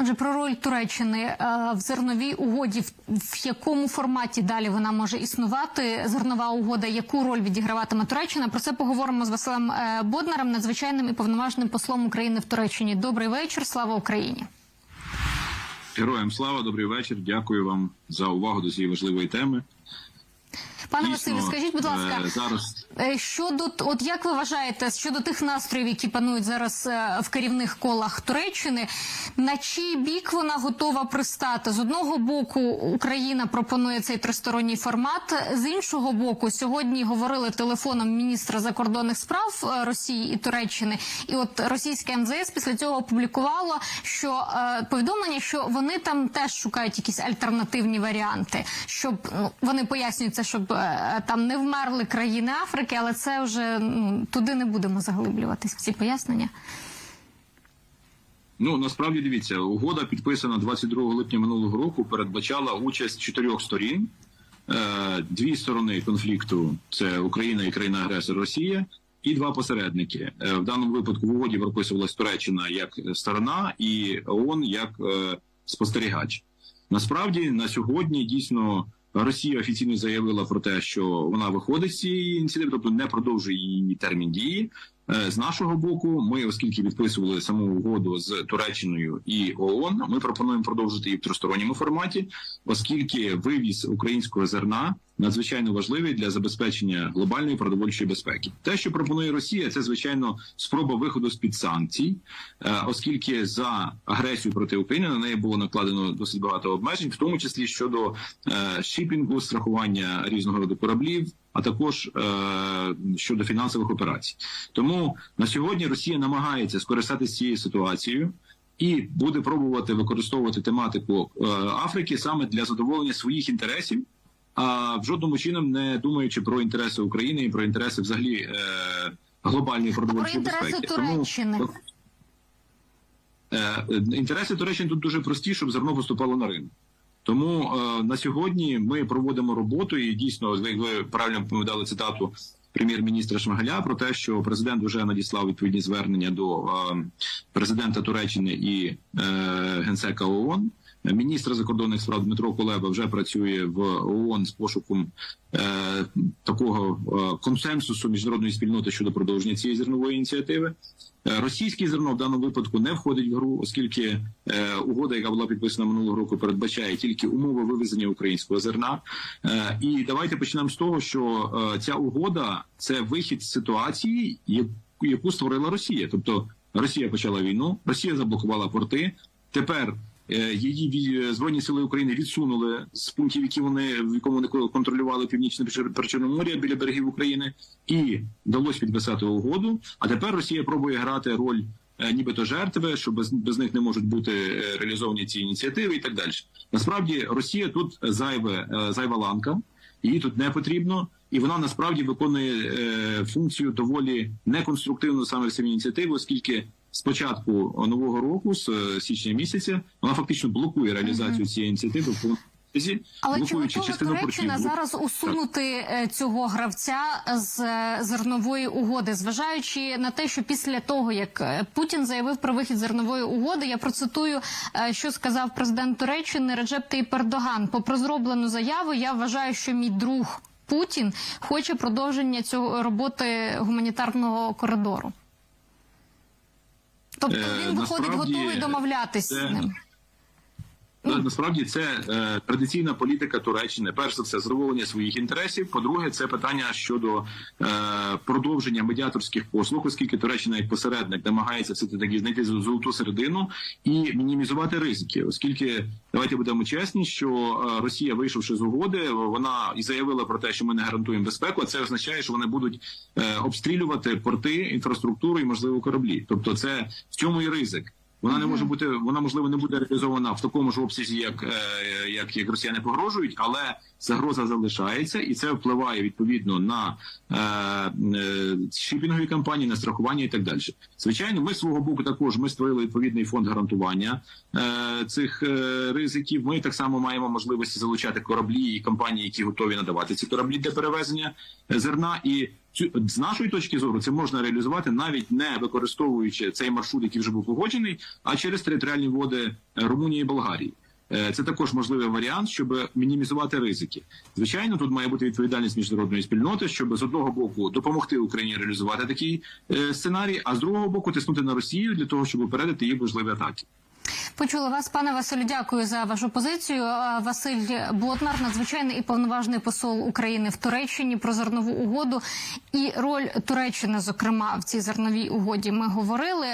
Отже, про роль Туреччини е, в зерновій угоді, в, якому форматі далі вона може існувати? Зернова угода, яку роль відіграватиме Туреччина? Про це поговоримо з Василем Боднаром, Боднарем, надзвичайним і повноважним послом України в Туреччині. Добрий вечір, слава Україні. Героям слава, добрий вечір. Дякую вам за увагу до цієї важливої теми. Пане Василю, скажіть, будь ласка, е, зараз Е, Щодо от як ви вважаєте щодо тих настроїв, які панують зараз е, в керівних колах Туреччини, на чий бік вона готова пристати? З одного боку, Україна пропонує цей тристоронній формат. З іншого боку, сьогодні говорили телефоном міністра закордонних справ Росії і Туреччини, і от російське МЗС після цього опублікувало, що повідомлення, що вони там теж шукають якісь альтернативні варіанти, щоб ну вони пояснюють це, щоб там не вмерли країни Африки, але це вже ну, туди не будемо заглиблюватись ці пояснення. ну насправді дивіться, угода підписана 22 липня минулого року. Передбачала участь чотирьох сторін. Е, Дві сторони конфлікту це Україна і країна-агресор Росія, і два посередники. Е, В даному випадку в угоді прописувалась Туреччина як сторона і ООН як е, спостерігач. Насправді на сьогодні дійсно Росія офіційно заявила про те, що вона виходить з цієї ініціативи, тобто не продовжує її термін дії. Е, З нашого боку, ми, оскільки підписували саму угоду з Туреччиною і ООН, ми пропонуємо продовжити її в тристоронньому форматі, оскільки вивіз українського зерна надзвичайно важливий для забезпечення глобальної продовольчої безпеки. Те, що пропонує Росія, це звичайно спроба виходу з під санкцій, е, оскільки за агресію проти України на неї було накладено досить багато обмежень, в тому числі щодо е, шипінгу, страхування різного роду кораблів. А також е, щодо фінансових операцій, тому на сьогодні Росія намагається скористатися цією ситуацією і буде пробувати використовувати тематику е, Африки саме для задоволення своїх інтересів, а в жодному чином не думаючи про інтереси України і про інтереси взагалі е, глобальної продовольчої безпеки. Туреччини. Тому, е, інтереси Туреччини тут дуже прості, щоб зерно поступало на ринок. Тому е, на сьогодні ми проводимо роботу, і дійсно, ви, ви правильно дали цитату прем'єр-міністра Шмигаля про те, що президент вже надіслав відповідні звернення до е, президента Туреччини і е, генсека ООН. Міністр закордонних справ Дмитро Кулеба вже працює в ООН з пошуком е, такого е, консенсусу міжнародної спільноти щодо продовження цієї зернової ініціативи. Е, Російське зерно в даному випадку не входить в гру, оскільки е, угода, яка була підписана минулого року, передбачає тільки умови вивезення українського зерна. Е, і давайте почнемо з того, що е, ця угода це вихід з ситуації, яку- створила Росія. Тобто Росія почала війну, Росія заблокувала порти. Тепер її ві- збройні сили України відсунули з пунктів, які вони в якому вони контролювали північне Причорномор'я біля берегів України, і вдалося підписати угоду. А тепер Росія пробує грати роль. е, Нібито жертви, що без, без них не можуть бути е, реалізовані ці ініціативи, і так далі. Насправді Росія тут зайве е, зайва ланка, її тут не потрібно, і вона насправді виконує е, функцію доволі неконструктивну саме в самій ініціативі, оскільки з початку нового року, з е, січня місяця, вона фактично блокує реалізацію цієї ініціативи обсязі, Але чи готова Туреччина зараз усунути е, цього гравця з е, зернової угоди, зважаючи на те, що після того як Путін заявив про вихід зернової угоди, я процитую, що сказав президент Туреччини Реджеп Таyyip Ердоган. Попри зроблену заяву, я вважаю, що мій друг Путін хоче продовження цього роботи гуманітарного коридору. Тобто Е, він виходить насправді, готовий домовлятися з ним. На- Насправді це е, традиційна політика Туреччини. Перш за все, задоволення своїх інтересів. По-друге, це питання щодо е, продовження медіаторських послуг, оскільки Туреччина як посередник намагається все таки знайти зо- золоту середину і мінімізувати ризики, оскільки давайте будемо чесні, що е, Росія, вийшовши з угоди, вона і заявила про те, що ми не гарантуємо безпеку. а Це означає, що вони будуть е, обстрілювати порти, інфраструктуру і можливо кораблі. Тобто, це в цьому і ризик. Вона не може бути, вона можливо не буде реалізована в такому ж обсязі, як, е, як, як росіяни погрожують, але загроза залишається, і це впливає відповідно на е, е, шипінгові кампанії, на страхування і так далі. Звичайно, ми свого боку також ми створили відповідний фонд гарантування е, цих е, ризиків. Ми так само маємо можливості залучати кораблі і компанії, які готові надавати ці кораблі для перевезення е, зерна. І цю з нашої точки зору це можна реалізувати навіть не використовуючи цей маршрут, який вже був погоджений, а через територіальні води е, Румунії і Болгарії. Е, Це також можливий варіант, щоб мінімізувати ризики. Звичайно, тут має бути відповідальність міжнародної спільноти, щоб з одного боку допомогти Україні реалізувати такий е, сценарій, а з другого боку тиснути на Росію для того, щоб упередити її можливі атаки. Почули вас, пане Василю. Дякую за вашу позицію. Василь Блотнар, надзвичайний і повноважний посол України в Туреччині про зернову угоду і роль Туреччини, зокрема в цій зерновій угоді. Ми говорили.